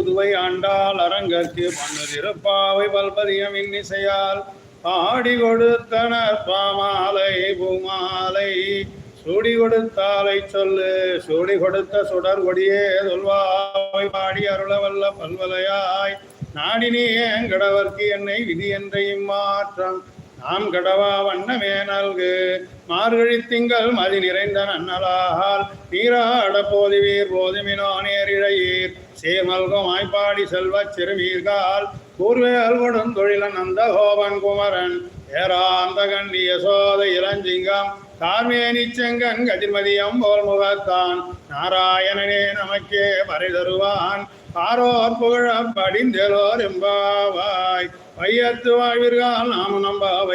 புதுவை ஆண்டாள் அரங்கற்கு மன்னதிருப்பாவை பல்பதியம் இன்னிசையால் பாடி கொடுத்தனர் பாமாலை பூமாலை. சுடி கொடுத்தாலை சொல்லு சுடி கொடுத்த சுடர் கொடியே சொல்வாவை பாடி அருளவல்ல பல்வலையாய். நாடினே கடவர்க்கு என்னை விதி என்ற இம்மாற்றம் நாம் கடவா வண்ணமே நல்கு. மார்கழி திங்கள் மதி நிறைந்த நன்னலால். நீராட போதுவீர் போதுமினோ நேரிழையீர். சேமல்கும் ஆய்ப்பாடி செல்வச் சிறுமீர்கால். கூர்வேல் கொடுந்தொழிலன் அந்த கோபன் குமரன். ஏராந்த கண்டி யசோத இளஞ்சிங்கம். கார்மேனி செங்கன் கதிர்மதியம் போல் முகத்தான். நாராயணனே நமக்கே வரை தருவான். ஆரோர் புகழ படிந்தெலோர் எம்பாவாய். வையத்து வாழ்விற்கால் நாம்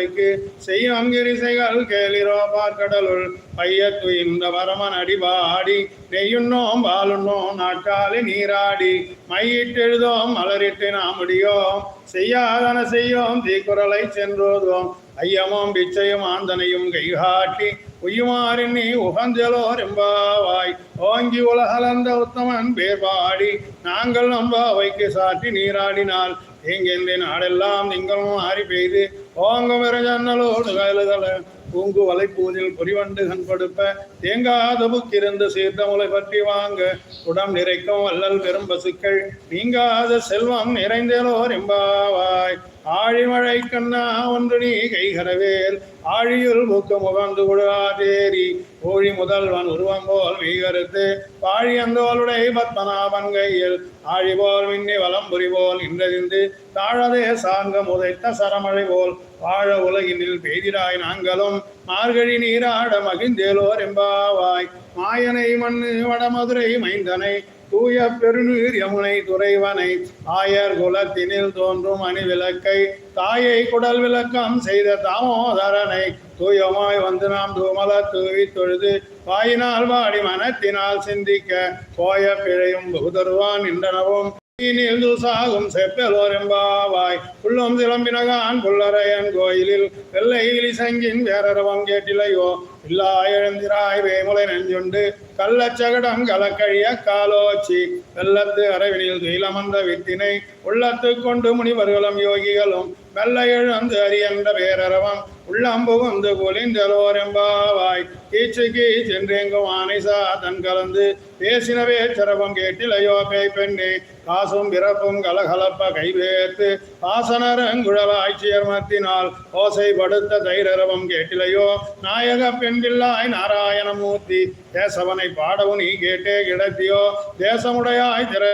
நம்பாவைக்கு செய்யும் கிரிசைகள் கேளிரோ பார்க்கடலுள் பையத்து இந்த வரமன் அடிபாடி. நெய்யுண்ணோம் பாலுண்ணோம் நாட்டாளி நீராடி. மையிட்டெழுதோம் மலரிட்டு நாம் முடியோம். செய்யாதன செய்யோம் தீக்குறளை சென்றோதோம் ஐயமும் பிச்சையும் ஆந்தனையும் கைகாட்டி. உய்யுமாறின் நீ உகந்தலோர் எம்பாவாய். ஓங்கி உலகலந்த உத்தமன் பேர்பாடி. நாங்கள் நம்பாவைக்கு சாட்டி நீராடினால் எங்கெந்த நாடெல்லாம் நீங்களும் ஆறி பெய்து ஓங்க விர ஜன்னலோடு கயலுதல பூங்கு வலைப்பூதில் பொறிவண்டு கண்படுப்ப. தேங்காத புக்கிருந்து சீர்த்த பற்றி வாங்க. உடம் நிறைக்கும் வல்லல் பெரும் பசுக்கள். நீங்காத செல்வம் நிறைந்தலோர் எம்பாவாய். ஆழிமழை கண்ணா ஒன்று நீ கைகரவேல். ஆழியுள் முக்க விழா தேரி கோழி முதல்வன் உருவம் போல் மீகருத்து பாழியந்தோளுடை பத்மநாபன் கையில் ஆழிபோல் மின்னி வலம் புரிவோல் இன்றதிந்து தாழதே சாங்கம் உதைத்த சரமழை போல் வாழ உலகினில் பெய்திராய் நாங்களும் மார்கழி நீராட மகிழ்ந்தேலோர் எம்பாவாய் மாயனை மண்ணு வடமதுரை மைந்தனை தூய பெருநீர் யமுனை துறைவனை ஆயர் குலத்தினில் தோன்றும் அணிவிளக்கை தாயை குடல் விளக்கம் செய்த தாமோதரனை தூயமாய் வந்து நாம் தூமல தூவி தொழுது வாயினால் வாடி மனத்தினால் சிந்திக்க போய பிழையும் புகுதருவான் நின்றனவும். நீனில் தூசாகும் செப்பலோர் எம்பாவாய் உள்ளம் சிலம்பினகான் புல்லரையன் கோயிலில் வெள்ளையிலி சங்கின் வேறரவம் கேட்டிலையோ இல்லா எழுந்திராய் வேமுலை நெஞ்சுண்டு கள்ளச்சகடம் கலக்கழிய காலோச்சி வெள்ளத்து அரவினில் துயிலமர்ந்த வித்தினை உள்ளத்து கொண்டு முனிவர்களும் யோகிகளும் மெல்ல எழுந்து அறியன்ற பேரரவம் உள்ளம் புகுந்து கீச்சு கீ சென்றெங்கும் ஆனைசா தன் கலந்து பேசினவே சிறப்பம் கேட்டிலையோ பேய் பெண்ணே காசும் பிறப்பும் கலகலப்ப கைவேர்த்து ஆசனரங்குழலாய் சேர்மத்தினால் ஓசை படுத்த தைரரவம் கேட்டிலையோ? நாயக பெண்பில்லாய் நாராயணமூர்த்தி தேசவனை பாடவும் நீ கேட்டே கிடத்தியோ? தேசமுடையாய் திற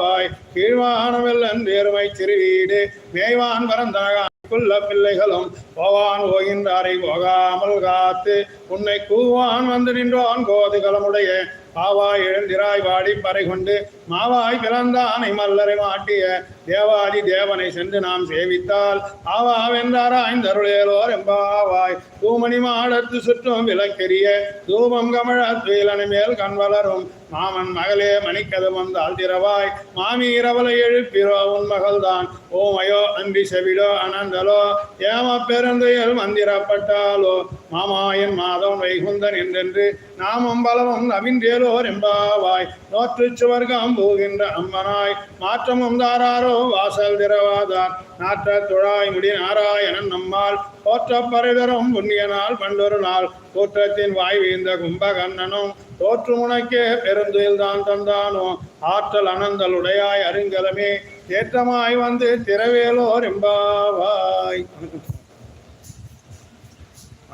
வாய் கீழ்வானவெல்லன் வேறுமை திருவீடு மேய்வான் பரந்தாக குள்ள பிள்ளைகளும் போவான் போகின்றாரை போகாமல் காத்து உன்னை கூவான் வந்து நின்றோன் கோதுகளமுடைய பாவாய் எழுந்திராய் வாடி பறை கொண்டு மாவாய் பிறந்தானை மல்லரை மாட்டிய தேவாதி தேவனை சென்று நாம் சேவித்தால் ஆவா வென்றாராய்ந்தருளேலோர் எம்பாவாய். தூமணி மாடத்து சுற்றும் விளக்கெரிய தூபம் கமழ துயிலனை மேல் கண் வளரும் மாமன் மகளே மணிக்கதம் வந்தால் திரவாய் மாமி இரவலை எழுப்பிரோ உன் மகள்தான். ஓமயோ அன்பி செவிடோ அனந்தலோ ஏம பெருந்துயல் மந்திரப்பட்டாலோ மாமாயன் மாதவன் வைகுந்தன் என்றென்று நாமும் பலமும் நவின்றேலோர் எம்பாவாய் நோற்று சுவர்க்கம் போகின்ற அம்மனாய். மாற்றமும் தாராரோ வாசல் திரவாதார் நாற்ற துழாய் முடி நாராயணன் நம்மால். போற்ற பரிதரும் புண்ணியனால் பண்டொரு நாள் தோற்றத்தின் வாய் வீழ்ந்த கும்பகண்ணனும் தோற்று முனைக்கே பெருந்துயில் தான் தந்தானோ. ஆற்றல் அனந்தலுடையாய் அருங்கலமே. தேற்றமாய் வந்து திரவேலோர் எம்பாவாய்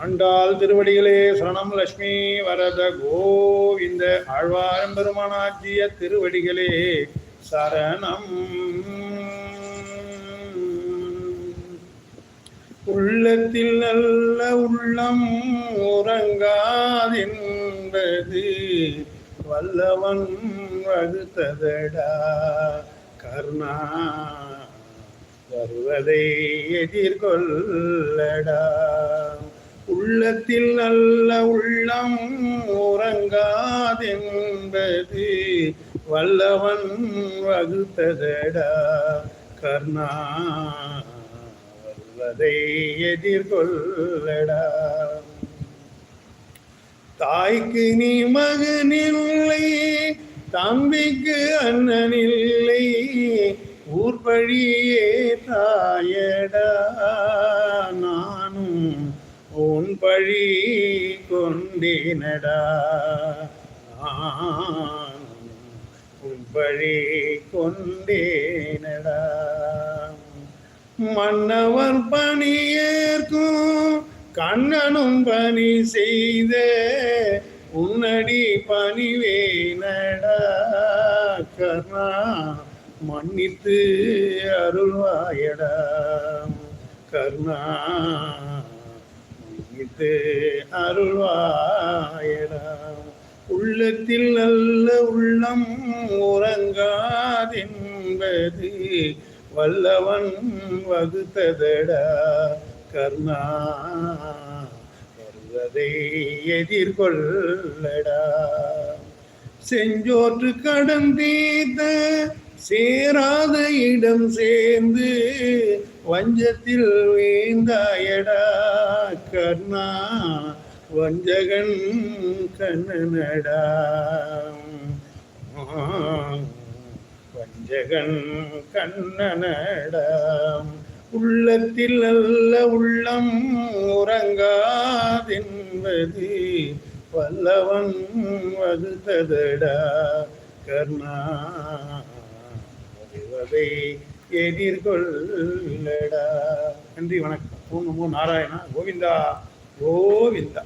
ஆண்டாள் திருவடிகளே சரணம் லட்சுமி வரத கோவிந்த. ஆழ்வாரம் பெருமானாச்சிய திருவடிகளே சரணம். உள்ளத்தில் நல்ல உள்ளம் உறங்காதென்பது வல்லவன் வகுத்ததடா. கர்ணா வருவதை எதிர்கொள்ளடா. உள்ளத்தில் நல்ல உள்ளம் உறங்காதென்பது வல்லவன் வகுத்ததடா. கர்ணா வருவதை எதிர்கொள்ளடா. தாய்க்கு நீ மகனில்லை தம்பிக்கு அண்ணன் இல்லை ஊர்பழியே தாயடா. பழி கொண்டேனடா. பழி கொண்டேனடா. மன்னவர் பணியேற்கும் கண்ணனும் பணி செய்த உன்னடி பணிவேனடா கர்ணா மன்னித்து அருள்வாயடா. கர்ணா மன்னித்து அருள்வாயடா. உள்ளத்தில் நல்ல உள்ளம் உறங்காதென்பது வல்லவன் வகுத்ததடா. கர்ணா வருவதை எதிர்கொள்ளடா. செஞ்சோற்று கடன் சேராத இடம் சேர்ந்து வஞ்சத்தில் வீந்தாயடா கர்ணா வஞ்சகன் கண்ணனடா. வஞ்சகன் கண்ணனடா. உள்ளத்தில் அல்ல உள்ளம் உறங்காதென்பது வல்லவன் வகுத்ததடா கர்ணா. வருவதை எதிர்கொள்ளடா நன்றி வணக்கம். ஓம் நமோ நாராயணா. கோவிந்தா. கோவிந்தா.